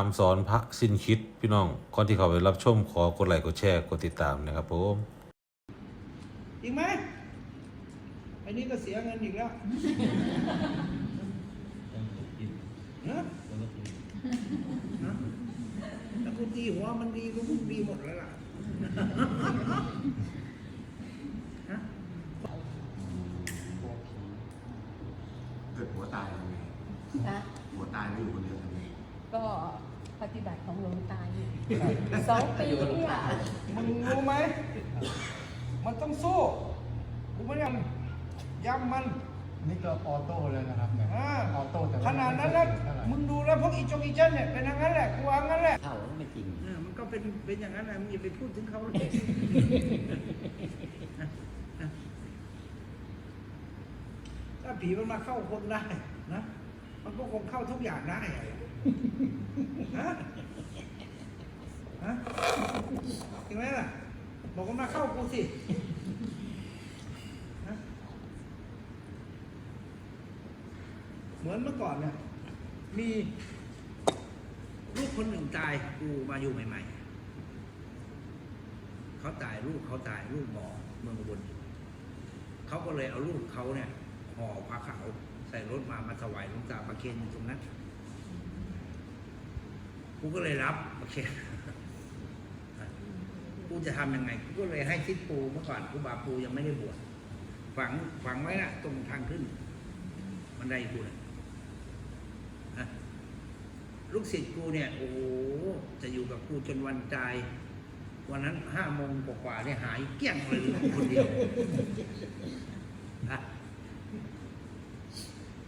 คำสอนพระสิ้นคิดพี่น้องก่อนที่เขาไปรับชมขอกดไลค์กดแชร์กดติดตามนะครับผมจริงไหมไอ้นี่ก็เสียเงินอีกแล้วนะนะแต่กูตีหัวมันดีก็มึงดีหมดแล้วล่ะฮะเกิดหัวตายยังไงนะหัวตายแล้วอยู่คนเดียวทำไงก็ ปฏิบัติของหลวงตาอยู่สองปีเนี่ยมึงรู้ไหม มันต้องสู้กูไม่ยังย้ำมันนี่ก็ออโต้เลยนะครับเนี่ยอ่าออโต้แต่ว่ขนาดนั้นแล้วไม่เท่าไหร่มึงดูแล้วพวกอีจงอีเจนเนี่ยเป็นอย่างนั้นแหละกูวางงั้นแหละเข้าแล้วไม่จริงเออมันก็เป็นเป็นอย่างนั้นแหละมึงอย่าไปพูดถึงเขาเลยถ้าผีมันมาเข้าคนได้นะ มันก็คงเข้าทุกอย่างได้ฮะฮะจริงไหมล่ะ บอกมันมาเข้ากูสิเหมือนเมื่อก่อนเนี่ยมีลูกคนหนึ่งตายกูมาอยู่ใหม่ ๆ เขาตายลูกเขาตายลูกหมอเมืองอุบลเขาก็เลยเอาลูกเขาเนี่ยห่อผ้าขาว ส่รถมามาถวายหลวงตาประเคนอยู่ตรงนั้นกูก็เลยรับประเคนกูจะทำยังไงกูก็เลยให้ทิศปูเมื่อก่อนกูบาปูยังไม่ได้บวชฝังฝังไว้นะตรงทางขึ้นบันได้กูนะลูกศิษย์กูเนี่ย โอ้จะอยู่กับกูจนวันตาย วันนั้นห้าโมงกว่าๆเนี่ยหายเกี้ยงเลยกูคนเดียวนะ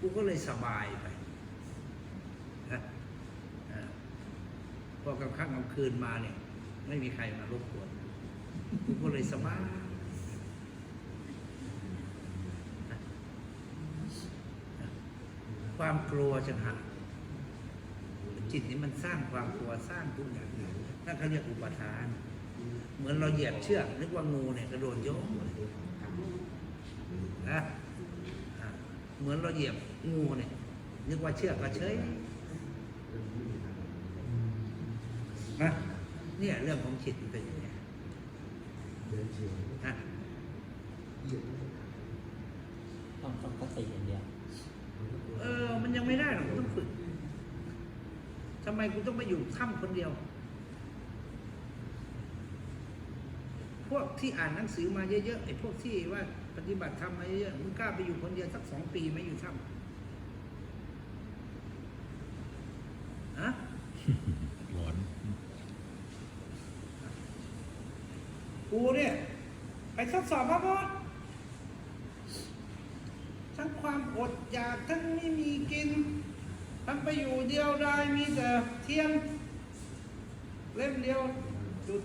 กูก็เลยสบายไปนะอ่าพอกลางค่ำกลางคืนมาเนี่ย ไม่มีใครมารบกวนกูก็เลยสบายความกลัวจะหายจิตนี้มันสร้างความกลัวสร้างทุกอย่างนั่นเขาเรียกอุปทาน เหมือนเราเหยียบเชือกนึกว่างูเนี่ยกระโดดโยงเลยนะอะ เหมือนเราเหยียบงูเนี่ยนึกว่าเชือกกระเฉยนะเนี่ยเรื่องของจิตมันเป็นอย่างนี้นะต้องต้องสติอย่างเดียวเออ มันยังไม่ได้หรอกต้องฝึกทำไมกูต้องไปอยู่ถ้ำคนเดียว พวกที่อ่านหนังสือมาเยอะๆไอ้พวกที่ว่า ปฏิบัติธรรมมาเยอะๆมึงกล้าไปอยู่คนเดียวสักสองปีไหม่อยู่ถ้ำฮะหลอนกูเนี่ย ไปทดสอบมาหมดทั้งความอดอยากทั้งไม่มีกิน ทั้งไปอยู่เดียวดายมีแต่เทียนเล่มเดียวจุด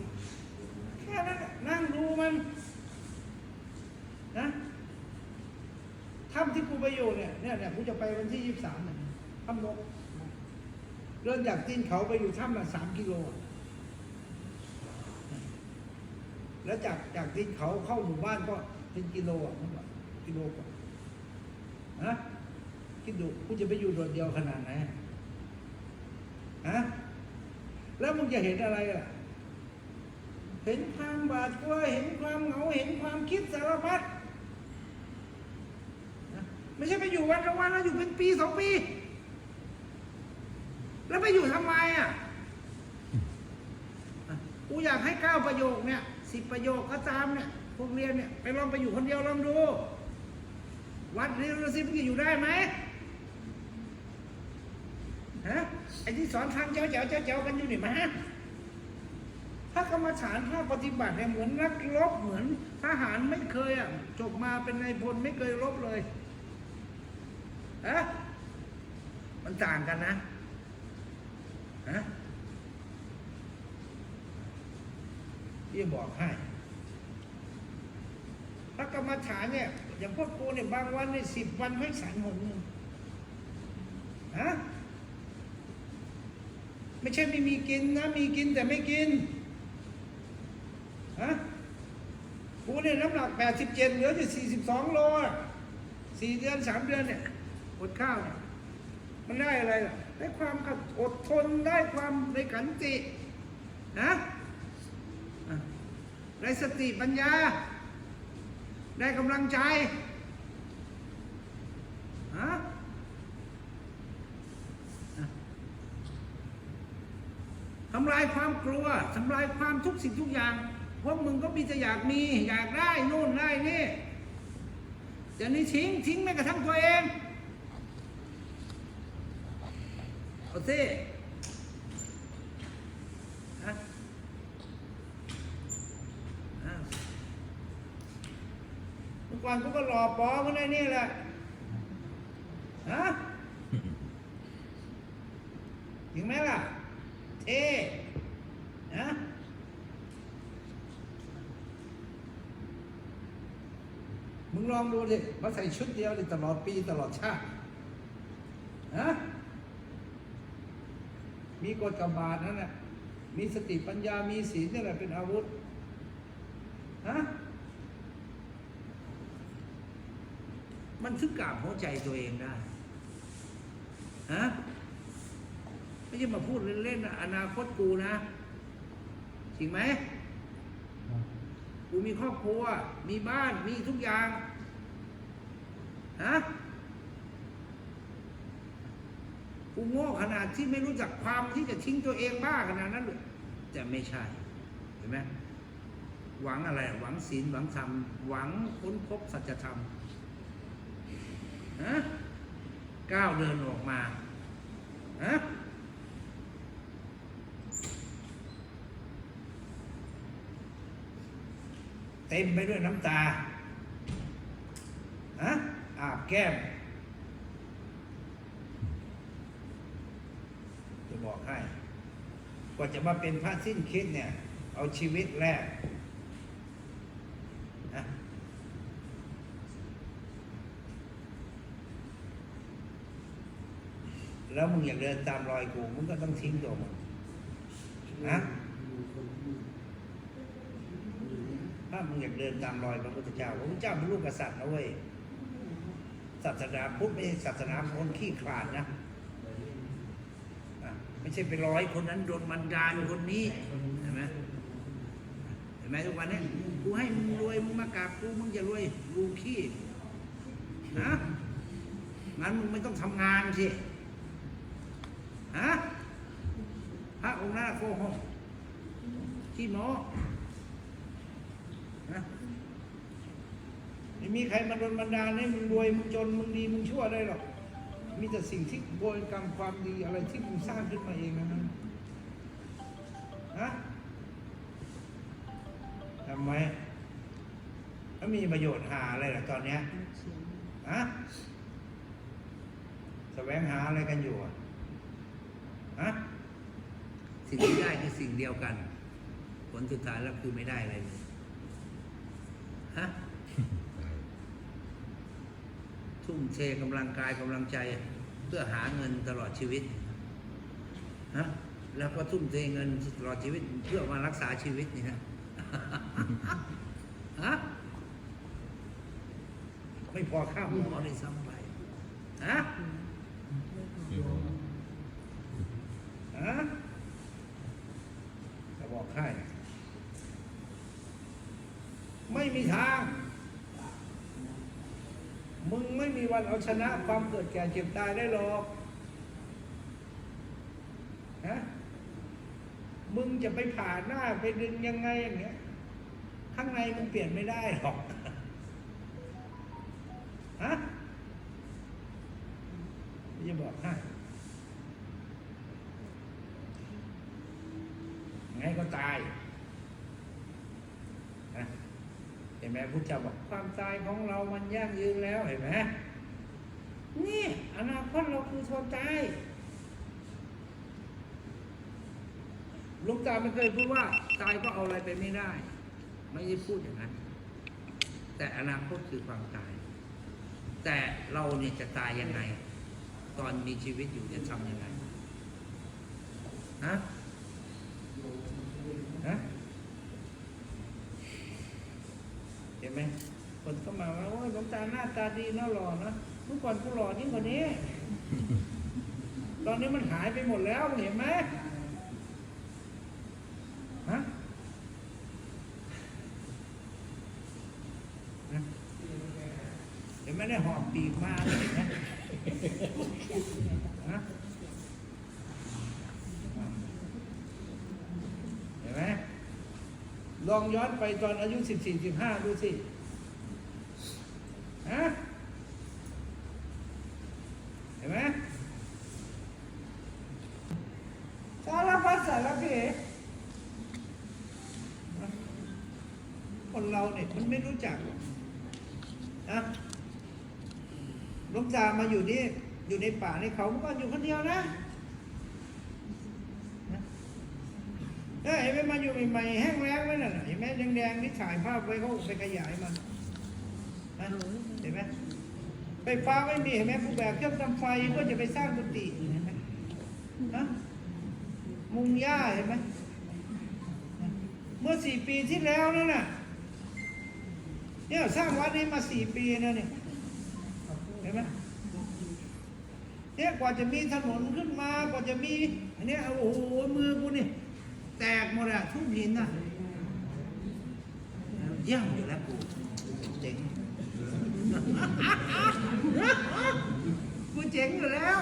แค่นั้นน่ะนั่งดูมันนะ ถ้ำที่กูไปอยู่เนี่ยเนี่ยเนี่ยกูจะไปวันที่ยี่สิบสามเนี่ยถ้ำนกเริ่มจากตีนเขาไปอยู่ถ้ำละสามกิโล แล้วจากจากตีนเขาเข้าหมู่บ้านก็เป็นกิโลอะมันกกิโลกว่านะคิดดูกูจะไปอยู่โดดเดียวขนาดไหนฮะแล้วมึงจะเห็นอะไรล่ะ เห็นความบาดกลัวเห็นความเหงาเห็นความคิดสารพัด ไม่ใช่ไปอยู่วันละวันแล้วอยู่เป็นปีสองปี แล้วไปอยู่ทำไมอะอะกูอยากให้เก้าประโยคเนี่ยสิบประโยคก็ตามเนี่ยพวกเรียนเนี่ยไปลองไปอยู่คนเดียวลองดู วัดเรียนดูสิมึงจะอยู่ได้ไหมฮะไอ้ที่สอนทางเจ้าเจ้าเจ้าเจ้ากันอยู่นี่มาพระกรรมฐานภาปฏิบัติเนี่ยเหมือนนักรบเหมือนทหารไม่เคยอะจบมาเป็นนายพลไม่เคยรบเลย ฮะมันต่างกันนะฮะพี่บอกให้พระกรรมฐานเนี่ย อย่างพวกกูเนี่ยบางวันเนี่ยสิบวันให้สันหนหนึ่งฮะไม่ใช่ไม่มีกินนะ มีกินแต่ไม่กินฮะกูเนี่ยน้ำหนัก87เจนเหลือจะ42โลอะสี่เดือนสามเดือนเนี่ย อดข้าวเนี่ยมันได้อะไรล่ะได้ความอดทนได้ความได้ขันตินะได้สติปัญญา ได้กำลังใจฮะทำลายความกลัวทำลายความทุกสิ่งทุกอย่างพวกมึงก็มีแต่อยากมีอยากได้นู่นได้นี่เดี๋ยวนี้ทิ้งทิ้งแม้กระทั่งตัวเอง เอาสิฮะอ้าวเมื่อก่อนกูก็หล่อปอมันได้นี่แหละฮะถึงไหมล่ะ เท่ฮะมึงลองดูดิมาใส่ชุดเดียวดิตลอดปีตลอดชาติ ฮะ มีกฎกบาดนั่นแหละมีสติปัญญามีศีลนี่แหละเป็นอาวุธฮะมันถึงกราบหัวใจตัวเองได้ฮะไม่ใช่มาพูดเล่นๆนะอนาคตกูนะจริงไหมกูมีครอบครัว มีบ้านมีทุกอย่างฮะ กูโง่ขนาดที่ไม่รู้จักความที่จะทิ้งตัวเองบ้าขนาดนั้นเลยแต่ไม่ใช่เห็นไหมหวังอะไร หวังศีลหวังธรรมหวังค้นพบสัจธรรมฮะก้าวเดินออกมาฮะเต็มไปด้วยน้ำตาฮะอาบแก้ม จะบอกให้ กว่าจะมาเป็นพระสิ้นคิดเนี่ย เอาชีวิตแรกนะแล้วมึงอยากเดินตามรอยกู มึงก็ต้องทิ้งตัวมึงนะถ้ามึงอยากเดินตามรอยพระพุทธเจ้าพระพุทธเจ้าเป็นลูกกษัตริย์นะเว้ยศาสนาพุทธไม่ใช่ศาสนาคนขี้ขลาดนะอะ ไม่ใช่ไปร้อยคนนั้นโดนบันดาลคนนี้เห็นไหมเห็นไหมทุกวันนี้กูให้มึงรวยมึงมากราบกูมึงจะรวยรูขี้ฮะงั้นมึงไม่ต้องทำงานสิฮะพระองค์หน้าโกหกขี้โมนะไม่มีใครมาโดนบันดาลให้มึงรวยมึงจนมึงดีมึงชั่วได้หรอก มีแต่สิ่งที่โบยกรรมความดีอะไรที่มึงสร้างขึ้นมาเองนะนั้นฮะทำไมแล้วมีประโยชน์หาอะไรล่ะตอนเนี้ยฮะแสวงหาอะไรกันอยู่อะฮะสิ่งที่ได้คือสิ่งเดียวกัน ผลสุดท้ายแล้วคือไม่ได้อะไรเลยฮะ ทุ่มเทกำลังกายกำลังใจ เพื่อหาเงินตลอดชีวิตฮะแล้วก็ทุ่มเทเงินตลอดชีวิต เพื่อมารักษาชีวิตนี่นะฮะไม่พอค่าหมอเลยซ้ำไปฮะฮะจะบอกให้ไม่มีทาง มึงไม่มี วันเอาชนะความเกิดแก่เจ็บตายได้หรอกฮะมึงจะไปผ่าหน้าไปดึงยังไงอย่างเงี้ย ข้างในมึงเปลี่ยนไม่ได้หรอกฮะจะบอกให้ไงก็ตายนะเห็นไหมพุทธเจ้าบอกความตายของเรามันยั่งยืนแล้วเห็นไหม นี่อนาคตเราคือทนตายหลุงตาไม่เคยพูดว่าตายก็เอาอะไรไปไม่ได้ ไม่ได้พูดอย่างนั้น แต่อนาคตคือความตาย แต่เราเนี่ยจะตายยังไง ตอนมีชีวิตอยู่จะทำยังไงฮะฮะเห็นไหมคนก็มาว่าโอ้ยหลวงตาหน้าตาดีนะหล่อนะ เมื่อก่อนกูหล่อยิ่งกว่านี้ ตอนนี้มันหายไปหมดแล้วเห็นไหมฮะเดี๋ยวไม่ได้หอบปีกมาเลยนะฮะเห็นไหมลองย้อนไปตอนอายุสิบสี่สิบห้าดูสิฮะเห็นไหม สารพัดสารเพคนเราเนี่ย มันไม่รู้จักนะลูกตามาอยู่นี่อยู่ในป่าในเขาเมื่อก่อนอยู่คนเดียวนะเอ้ยเห็นไหมมาอยู่ใหม่ๆแห้งแล้งไว้น่ะเห็นไหมแดงๆนี่ถ่ายภาพไว้เขาไปขยายมันนะเห็นไหมไฟฟ้าไม่มีเห็นไหมผู้แบกเครื่องทำไฟเพื่อจะไปสร้างกุฏิเห็นไหมนะมุงหญ้าเห็นไหมเมื่อสี่ปีที่แล้วนั่นน่ะ เนี่ยสร้างวัดนี้มาสี่ปีนะเนี่ยเห็นไหมเนี่ยกว่าจะมีถนนขึ้นมากว่าจะมีอันนี้โอ้โหมือกูนี่แตกหมดอะทุกหินน่ะเยี่ยมอยู่แล้วกูเจ๋งกูเจ๋งอยู่แล้ว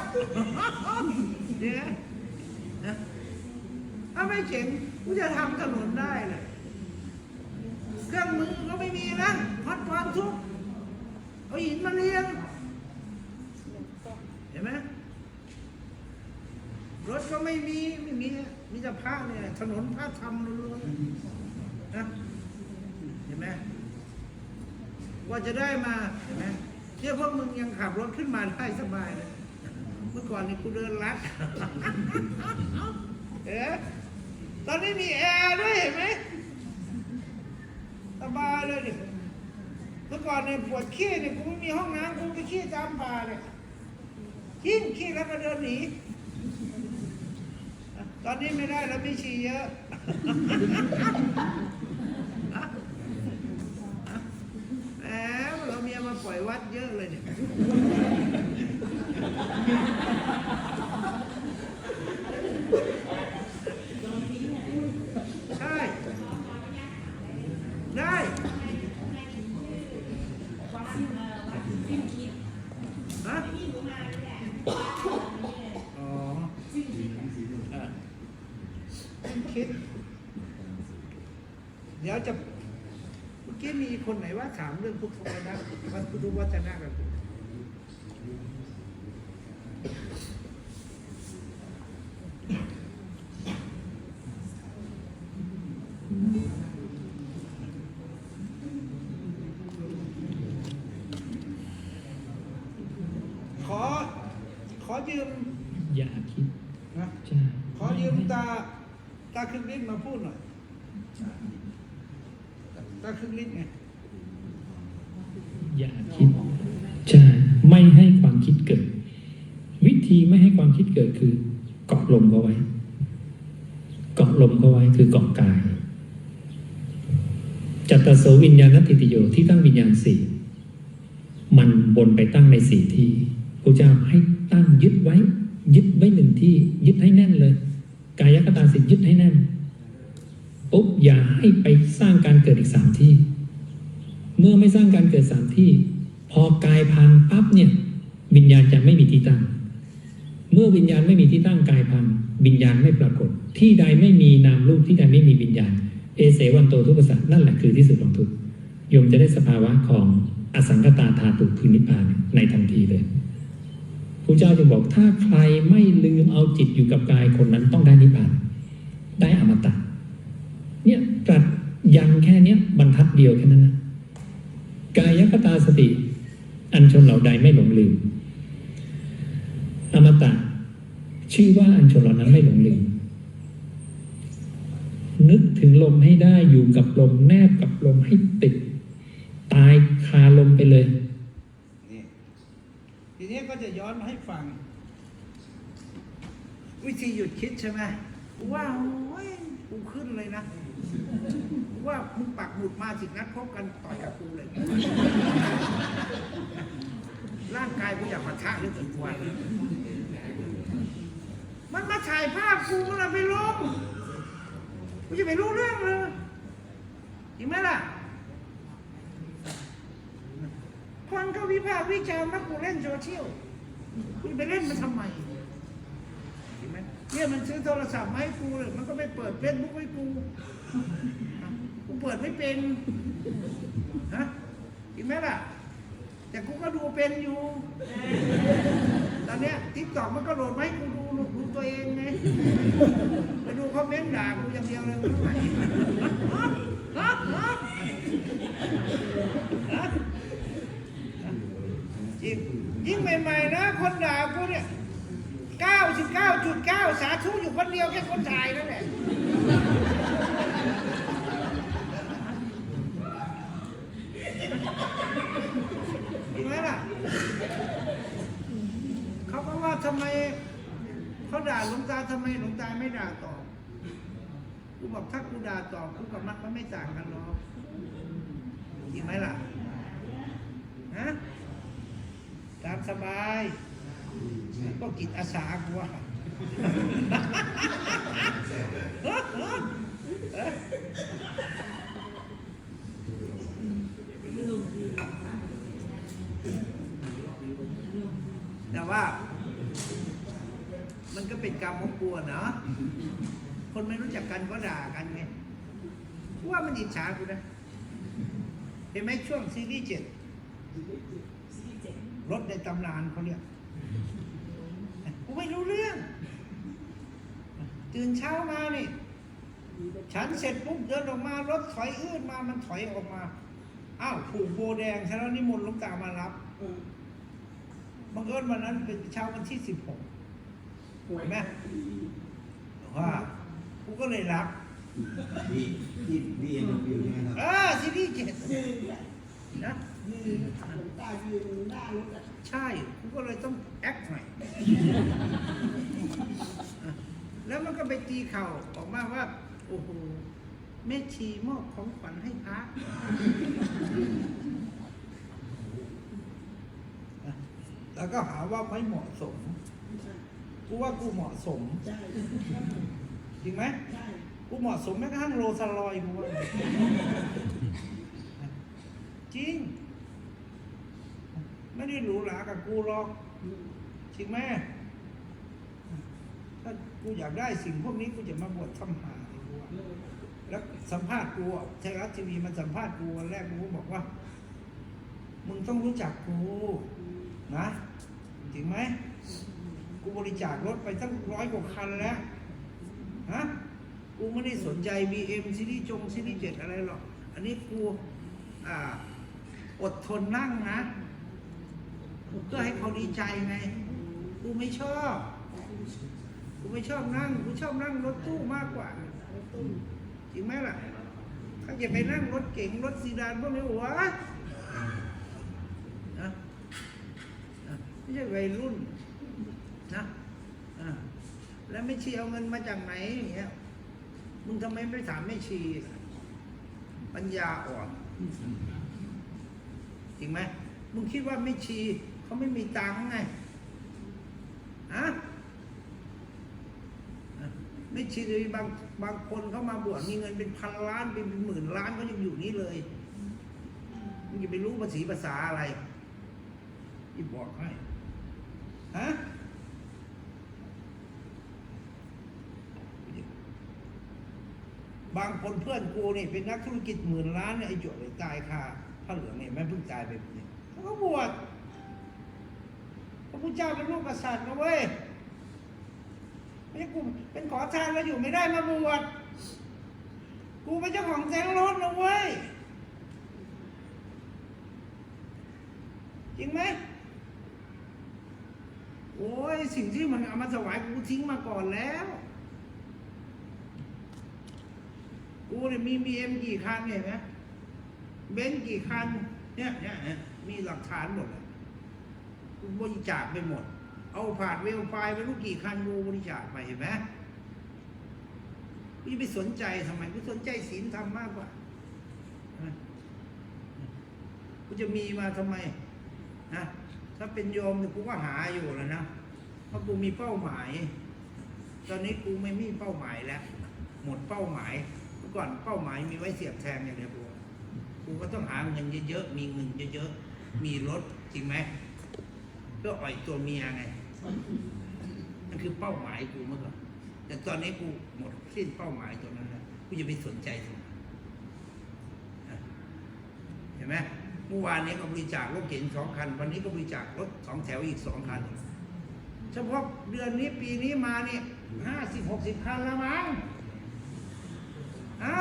เนี่ยนะถ้าไม่เจ๋งกูจะทำถนนได้เลยเครื่องมือก็ไม่มีนะ พัดความทุกข์เอาหินมาเรียง เห็นไหมรถก็ไม่มีไม่มีมีแต่พระเนี่ยถนนพระธรรมล้วนๆนะเห็นไหมว่าจะได้มาเห็นไหมเนี่ยพวกมึงยังขับรถขึ้นมาได้สบายเลยเมื่อก่อนนี่กูเดินลัดเอ๊ะตอนนี้มีแอร์ด้วยเห็นไหมสบายเลยดิ เมื่อก่อนเนี่ยปวดขี้เนี่ยกูไม่มีห้องน้ำกูไปขี้ตามป่าเนี่ยขี้ขี้แล้วก็เดินหนีตอนนี้ไม่ได้แล้วไม่ฉี่เยอะ แหมเราเมียมาปล่อยวัดเยอะเลยเนี่ย ใช่ ได้ ฮะ อ๋ออะคิด เดี๋ยวจะ เมื่อกี้มี คนไหนว่าถามเรื่องพุทธวจนะวัดพุทธวจนะกับผมขอ ขอยืม อย่าคิดนะใช่ขอยืมตา ตาครึ่งลิ้นมาพูดหน่อย ตาครึ่งลิ้นไง อย่าคิดใช่ไม่ให้ความคิดเกิด วิธีไม่ให้ความคิดเกิดคือเกาะลมเขาไว้ เกาะลมเขาไว้คือเกาะกายจัตตโสวิญญาณทิติโยที่ตั้งวิญญาณสี่มันบนไปตั้งในสี่ที่พระเจ้าให้ตั้งยึดไว้ ยึดไว้หนึ่งที่ ยึดให้แน่นเลย กายคตาสิยึดให้แน่นปุ๊บอย่าให้ไปสร้างการเกิดอีกสามที่ เมื่อไม่สร้างการเกิดสามที่ พอกายพังปั๊บเนี่ย วิญญาณจะไม่มีที่ตั้ง เมื่อวิญญาณไม่มีที่ตั้งกายพังวิญญาณไม่ปรากฏ ที่ใดไม่มีนามรูปที่ใดไม่มีวิญญาณ เอเสวันโตทุกขสัตว์นั่นแหละคือที่สุดของทุกโยมจะได้สภาวะของอสังกตาธาตุคือนิพพานในทันทีเลยพระเจ้าจึงบอกถ้าใครไม่ลืมเอาจิตอยู่กับกายคนนั้นต้องได้นิพพาน ได้อมตะเนี่ยตรัสยังแค่เนี้ยบรรทัดเดียวแค่นั้นนะกายคตาสติ อันชนเหล่าใดไม่หลงลืม อมตะ ชื่อว่าอันชนเหล่านั้นไม่หลงลืม นึกถึง ลมให้ได้อยู่กับลมแนบกับลมให้ติด ตายคาลมไปเลยนี่ทีนี้ก็จะย้อนมาให้ฟัง วิธีหยุดคิดใช่ไหมว่าโอ้ยกูขึ้นเลยนะว่ามึงปักหมุดมาสินัดพบกันต่อยกับกูเลย ร่างกายกูอยากปะทะเหลือเกินกว่ามันมาถ่ายภาพกูมันเอาไปลง กูจะไปรู้เรื่องเลยจริงไหมล่ะ คนก็วิพากษ์วิจารณ์ว่ากูเล่นโซเชียลกูจะไปเล่นมันทำไมเห็นไหมเนี่ยมันซื้อโทรศัพท์มาให้กูเลยมันก็ไม่เปิดเฟซบุ๊กให้กูกูเปิดไม่เป็นฮะเห็นไหมล่ะ แต่กูก็ดูเป็นอยู่ ตอนเนี้ยทิกตอกมันก็โหลดมาให้กูดูดู ตัวเองไงไปดูคอมเมนต์ด่ากูอย่างเดียวเลยไม่ไหวฮะฮะฮะฮะจริงยิ่งใหม่ๆนะ คนด่ากูเนี่ย 99.9 สาธุอยู่คนเดียวแค่คนถ่ายนั่นแหละเห็นไหมล่ะ เขาก็ว่าทำไม เขาด่า ทำทำไมหลวงตาไม่ด่าตอบกูบอกถ้ากูด่าตอบกูกับมักมันไม่ต่างกันหรอกจริงไหมล่ะฮะตามสบายก็กิจอาสากูว่าแต่ว่า มัน ก็เป็นกรรมของกูอะเนาะคนไม่รู้จักกันก็ด่ากันไงกูว่ามันอิจฉากูนะเห็นไหมช่วงซีรีส์เจ็ดรถในตำนานเขาเรียกกูไม่รู้เรื่อง ตื่นเช้ามานี่ ฉันเสร็จปุ๊บเดินออกมารถถอยอื้นมามันถอยออกมาอ้าวผูกโบแดงฉันแล้วนิมนต์หลวงตามารับบังเอิญวันนั้นเป็นเช้าวันที่สิบหก เห็นไหมว่ากูก็เลยรับดีดีดีเอ็นวิวใช่ไหมครับเออซีรีส์เจ็ดนะตายืนหน้ารถอะใช่กูก็เลยต้องแอคหน่อยแล้วมันก็ไปตีเข่าออกมาว่า โอ้โหแม่ชีมอบของขวัญให้พระแล้วก็หาว่าไม่เหมาะสม กูว่ากูเหมาะสมใช่จริงไหมใช่กูเหมาะสมแม้กระทั่งโรซาลอยกูว่าจริง ไม่ได้หรูหรากับกูหรอกจริงไหมถ้ากูอยากได้สิ่งพวกนี้กูจะมาบวชทำหาเลยกูว่าแล้วสัมภาษณ์กูอะไทยรัฐทีวีมันสัมภาษณ์กูวันแรกกูก็บอกว่า มึงต้องรู้จักกูนะจริงไหม กูบริจาครถไปตั้งร้อยกว่าคันแล้วฮะกูไม่ได้สนใจ BM ซีรีส์จงซีรีส์เจ็ดอะไรหรอก อันนี้กูอ่าอดทนนั่งนะเพื่อให้เขาดีใจไงกูไม่ชอบกูไม่ชอบนั่งกูชอบนั่งรถตู้มากกว่าจริงไหมล่ะถ้าจะไปนั่งรถเก๋งรถซีดานพวกนี้หัวะนะไม่ใช่วัยรุ่น นะอ่าแล้วไม่ชีเอาเงินมาจากไหนอย่างเงี้ยมึงทำไมไม่ถามไม่ชีปัญญาอ่อนจริงไหมมึงคิดว่าไม่ชีเขาไม่มีตังค์ไงอะไม่ชีเลยบางบางคนเขามาบวชมีเงินเป็นพันล้านเป็นหมื่นล้านเขายังอยู่นี่เลยมึงจะไปรู้ภาษีภาษาอะไรอีบอกให้ฮะ บางคนเพื่อนกูนี่เป็นนักธุรกิจหมื่นล้านเนี่ยไอ้หยดเลยตายคาพระเหลืองเนี่ยแม่เพิ่งตายไปเนี่ยเขาก็บวชพระพุทธเจ้าเป็นลูกกษัตริย์นะเว้ยไม่ใช่กูเป็นขอทานแล้วอยู่ไม่ได้มาบวชกูเป็นเจ้าของแซงรถนะเว้ยจริงไหมโอ้ยสิ่งที่มันเอามาถวายกูทิ้งมาก่อนแล้ว กูเนี่ยมีบีเอ็มกี่คันเนี่ยนไหมเบนซ์กี่คัน เนี่ยเนี่ยมีหลักฐานหมดเลยกูบริจาคไปหมด เอาผ่านเวลไฟไปรู้กี่คันกูบริจาคไปเห็นไหมกูจะไปสนใจทำไมกูสนใจศีลธรรมมากกว่ากูจะมีมาทำไมนะถ้าเป็นโยมเนี่ยกูก็หาอยู่แล้วนะเพราะกูมีเป้าหมาย ตอนนี้กูไม่มีเป้าหมายแล้ว หมดเป้าหมาย ก่อนเป้าหมายมีไว้เสียบแทงอย่างเดียวกูกูก็ต้องหาเงินเยอะๆ มีเงินเยอะๆ มีรถจริงไหมเพื่ออ่อยตัวเมียไงนั่นคือเป้าหมายกูเมื่อก่อนแต่ตอนนี้กูหมดสิ้นเป้าหมายตัวนั้นแล้วกูจะไปสนใจตรงนั้นเห็นไหมเมื่อวานนี้ก็บริจาครถเก๋งสองคัน วันนี้ก็บริจาครถสองแถวอีกสองคัน เฉพาะเดือนนี้ปีนี้มาเนี่ยห้าสิบหกสิบคันแล้วมั้ง ฮะ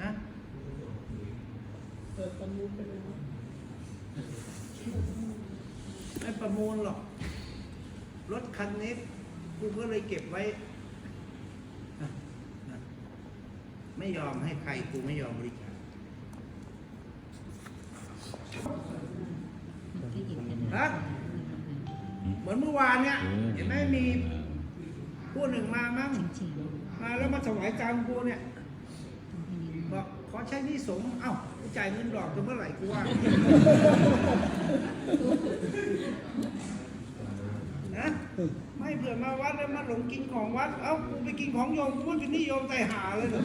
ฮะเปิดประมูลไปเลยนะไม่ประมูลหรอก รถคันนี้กูก็เลยเก็บไว้อะอะไม่ยอมให้ใครกูไม่ยอมบริจาคฮะเหมือนเมื่อวานเนี่ยเห็นไหมมี ผู้หนึ่งมามั้งมาแล้วมาถวายตังกูเนี่ยบอกขอใช้นี่สงเอ้าจ่ายเงินดอกจะเมื่อไหร่กูว่านะไม่เผื่อมาวัดแล้วมาหลงกินของวัด เอ้ากูไปกินของโยมกูไม่เป็นหนิโยมใจหาเลยเหรอ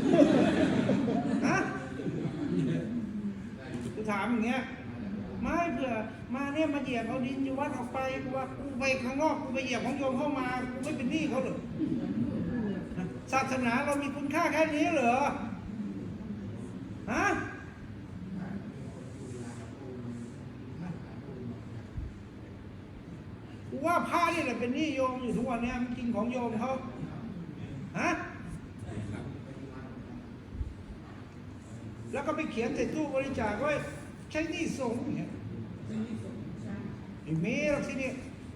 ฮะกูถามอย่างเงี้ย ไม่เผื่อมาเนี่ยมาเหยียบเอาดินอยู่วัดออกไปกูว่ากูไปข้างนอกกูไปเหยียบของโยมเข้ามากูไม่เป็นหนี้เขาหรอกศาสนาเรามีคุณค่าแค่นี้เหรอฮะกูว่าพระนี่แหละเป็นหนี้โยมอยู่ทุกวันเนี้ยมันกินของโยมเขาฮะแล้วก็ไปเขียนใส่ตู้บริจาคไว้ใช้หนี้สงฆ์อย่างเงี้ยไม่มีหรอกที่นี่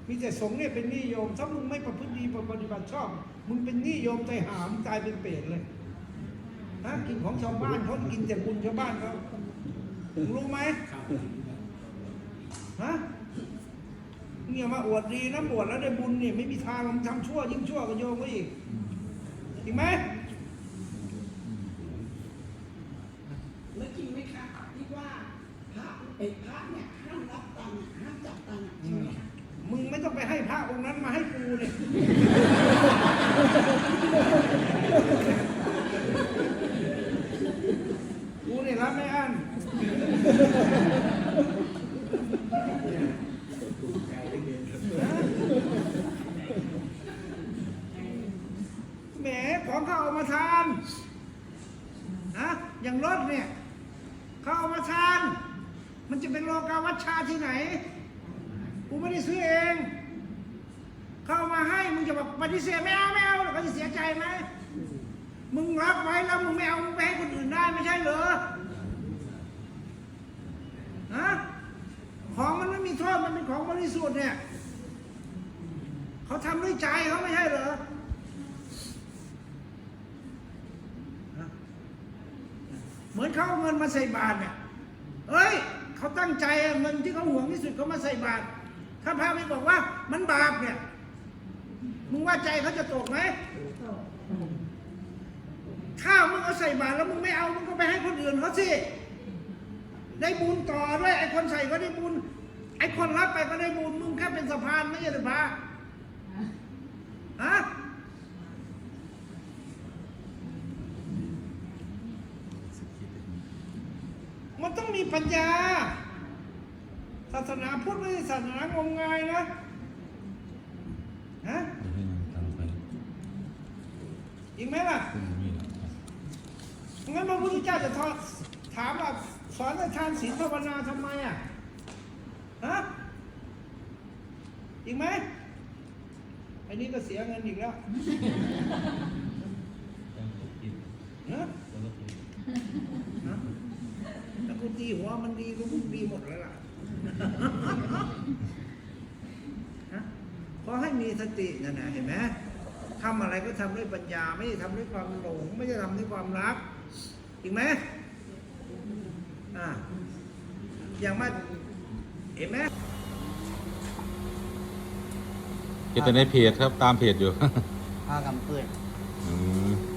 มีแต่สงฆ์เนี่ยเป็นนี้โยม ถ้ามึงไม่ประพฤติดีปฏิบัติชอบ มึงเป็นนี้โยมใจหามตายเป็นเปรตเลยนะกินของชาวบ้านเขากินแต่บุญชาวบ้านเขามึงรู้ไหมฮะเนี่ยมาอวดดีนะบวชแล้วได้บุญเนี่ยไม่มีทางมันทำชั่วยิ่งชั่วก็โยมก็อีกจริงไหม แล้วจริงไหมคะที่ว่าพระเอกพระเนี่ยห้ามรับตังค์อะห้ามจับตังค์อะจริงไหมคะ มึงไม่ต้องไปให้พระองค์นั้นมาให้กูเนี่ยกูเนี่ยรับไม่อั้นแหมของเขาเอามาทานนะอย่างรถเนี่ยเขาเอามาทาน มันจะเป็นโลกาวั ชาที่ไหน กูไม่ได้ซื้อเอง เข้ามาให้มึงจะแบบปฏิเสธไม่เอาไม่เอาแล้วก็จะเสียใจไหมมึงรับไว้แล้วมึงไม่เอามึงไปให้คนอื่นได้ไม่ใช่เหรอฮะของมันไม่มีโทษมันเป็นของบริสุทธิ์เนี่ยเขาทำด้วยใจเขาไม่ใช่เหรอเหมือนเขาเอาเงินมาใส่บาตรเนี่ยเฮ้ย เขาตั้งใจเงินที่เขาห่วงที่สุดเขามาใส่บาตรถ้าพระไม่บอกว่ามันบาปเนี่ยมึงว่าใจเขาจะตกไหมข้าวมึงเอาใส่บาตรแล้วมึงไม่เอามึงก็ไปให้คนอื่นเขาสิได้บุญต่อด้วยไอ้คนใส่ก็ได้บุญไอ้คนรับไปก็ได้บุญมึงแค่เป็นสะพานไม่ใช่หรือพระฮะ มันต้องมี ปัญญา ศาสนาพุทธไม่ใช่ศาสนางมงายนะฮะจริงไหมล่ะงั้นพระพุทธเจ้าจะทอดถามว่าสอนให้ทานศีลภาวนาทำไมอะฮะจริงไหมอันนี้ก็เสียเงินอีกแล้วฮะฮะแล้วกู ตีหัวมันดีกูมึงดีหมดแล้วล่ะฮะขอให้มีสตินะนะเห็นไหมทำอะไรก็ทำด้วยปัญญา ไม่ได้ทำด้วยความหลง ไม่ได้ทำด้วยความรักจริงไหมอ่าอย่างมาเห็นไหมเจตในเพจครับตามเพจอยู่ ผ้ากำเปื้อนอืม